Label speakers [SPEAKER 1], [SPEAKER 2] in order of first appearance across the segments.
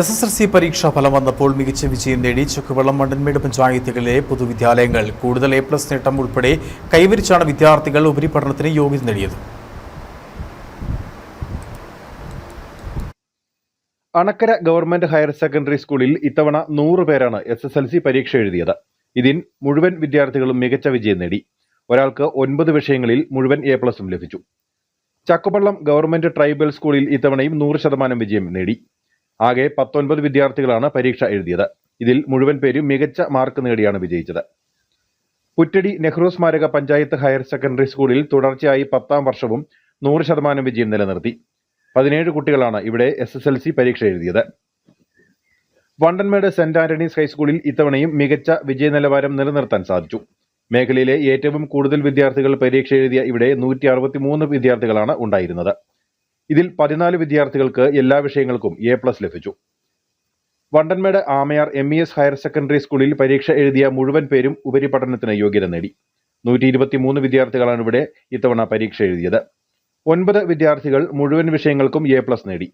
[SPEAKER 1] S S L C പരീക്ഷാ ഫലം വന്നപ്പോൾ മികച്ച വിജയം നേടി ചുക്കുവെള്ളം മണ്ടൻമേട് പഞ്ചായത്തുകളിലെ പൊതുവിദ്യാലയങ്ങൾ. കൂടുതൽ എ പ്ലസ് നേട്ടം ഉൾപ്പെടെ കൈവരിച്ചാണ് വിദ്യാർത്ഥികൾ ഉപരിപഠനത്തിന് യോഗ്യത നേടിയത്.
[SPEAKER 2] അണക്കര ഗവൺമെന്റ് ഹയർ സെക്കൻഡറി സ്കൂളിൽ ഇത്തവണ നൂറ് പേരാണ് എസ് എസ് എൽ സി പരീക്ഷ എഴുതിയത്. ഇതിൽ മുഴുവൻ വിദ്യാർത്ഥികളും മികച്ച വിജയം നേടി. ഒരാൾക്ക് ഒൻപത് വിഷയങ്ങളിൽ മുഴുവൻ എ പ്ലസും ലഭിച്ചു. ചക്കുപള്ളം ഗവൺമെന്റ് ട്രൈബൽ സ്കൂളിൽ ഇത്തവണയും നൂറ് ശതമാനം വിജയം നേടി. ആകെ പത്തൊൻപത് വിദ്യാർത്ഥികളാണ് പരീക്ഷ എഴുതിയത്. ഇതിൽ മുഴുവൻ പേരും മികച്ച മാർക്ക് നേടിയാണ് വിജയിച്ചത്. പുറ്റടി നെഹ്റു സ്മാരക പഞ്ചായത്ത് ഹയർ സെക്കൻഡറി സ്കൂളിൽ തുടർച്ചയായി പത്താം വർഷവും നൂറ് ശതമാനം വിജയം നിലനിർത്തി. പതിനേഴ് കുട്ടികളാണ് ഇവിടെ എസ് എസ് എൽ സി പരീക്ഷ എഴുതിയത്. വണ്ടൻമേട് സെന്റ് ആന്റണീസ് ഹൈസ്കൂളിൽ ഇത്തവണയും മികച്ച വിജയ നിലവാരം നിലനിർത്താൻ സാധിച്ചു. മേഖലയിലെ ഏറ്റവും കൂടുതൽ വിദ്യാർത്ഥികൾ പരീക്ഷ എഴുതിയ ഇവിടെ നൂറ്റി വിദ്യാർത്ഥികളാണ് ഉണ്ടായിരുന്നത്. ഇതിൽ പതിനാല് വിദ്യാർത്ഥികൾക്ക് എല്ലാ വിഷയങ്ങൾക്കും എ പ്ലസ് ലഭിച്ചു. Vandanmedu Amayar M E S higher secondary സ്കൂളിൽ പരീക്ഷ എഴുതിയ മുഴുവൻ പേരും ഉപരിപഠനത്തിന് യോഗ്യത നേടി. നൂറ്റി ഇരുപത്തിമൂന്ന് വിദ്യാർത്ഥികളാണ് ഇവിടെ ഇത്തവണ പരീക്ഷ എഴുതിയത്. ഒൻപത് വിദ്യാർത്ഥികൾ മുഴുവൻ വിഷയങ്ങൾക്കും എ പ്ലസ് നേടി.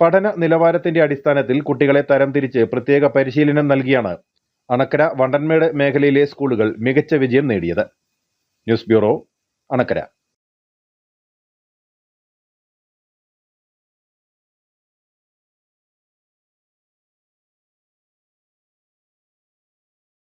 [SPEAKER 2] പഠന നിലവാരത്തിന്റെ അടിസ്ഥാനത്തിൽ കുട്ടികളെ തരംതിരിച്ച് പ്രത്യേക പരിശീലനം നൽകിയാണ് അണക്കര വണ്ടൻമേട് മേഖലയിലെ സ്കൂളുകൾ മികച്ച വിജയം നേടിയത്. News bureau Anakkara.